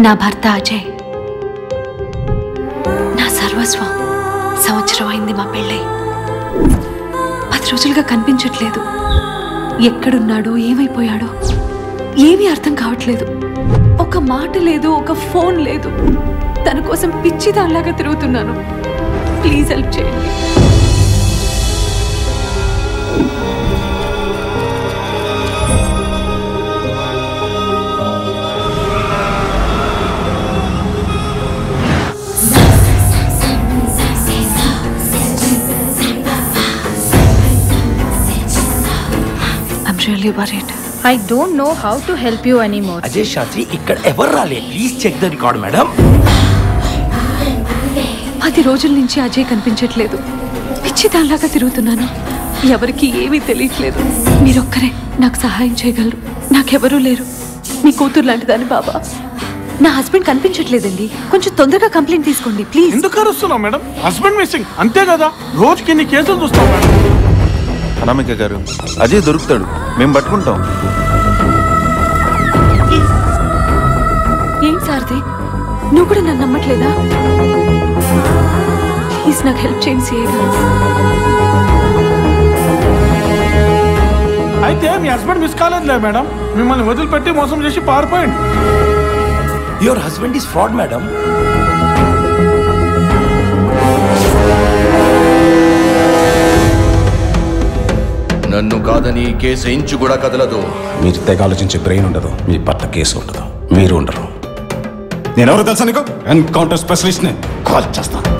నా భర్త అజయ్. నా సర్వస్వం సంవత్సరం అయింది మా పెళ్ళై. పది రోజులుగా కనిపించట్లేదు. ఎక్కడున్నాడో ఏమైపోయాడో ఏమీ అర్థం కావట్లేదు. ఒక మాట లేదు ఒక ఫోన్ లేదు. తన కోసం పిచ్చిదాన్లాగా తిరుగుతున్నాను. ప్లీజ్ హెల్ప్ చేయండి. I'm really worried I don't know how to help you anymore. Ajay Shastri ఇక్కడ ఎవరు రాలే please check the record madam పది రోజుల నుంచి అజయ్ కనిపించట్లేదు. పిచ్చి దానిలాగా తిరుగుతున్నాను. ఎవరికి ఏమీ తెలియట్లేదు. మీరొక్కరే నాకు సహాయం చేయగలరు. నాకెవరూ లేరు. మీ కూతురు లాంటిదాన్ని బాబా. నా హస్బెండ్ కనిపించట్లేదండి. కొంచెం తొందరగా కంప్లైంట్ తీసుకోండి ప్లీజ్ ఎందుకు అరుస్తున్నావు మేడం హస్బెండ్ మిస్సింగ్ అంతే కదా? రోజుకి ఇన్ని కేసులు చూస్తాం మేడం అనామిక గారు అజయ్ దొరుకుతాడు. మేము పట్టుకుంటాం. ఏం సార్ది నువ్వు కూడా నన్ను నమ్మట్లేదా? ప్లీజ్ నాకు హెల్ప్ చేయండి సిఏ గారు. అయితే మీ హస్బెండ్ మిస్ కాలేదులే మేడం. మిమ్మల్ని వదిలిపెట్టి మోసం చేసి పారిపోయింది your husband is fraud madam నన్ను కాదని ఈ కేసు ఇంచు కూడా కదలదు. మీరు తెగ ఆలోచించే బ్రెయిన్ ఉండదు మీ పట్ల కేసు ఉండదు మీరు ఉండరు. నేను ఎవరు తెలుసా నీకు? ఎన్కౌంటర్ స్పెషలిస్ట్ని. కాల్ చేస్తాను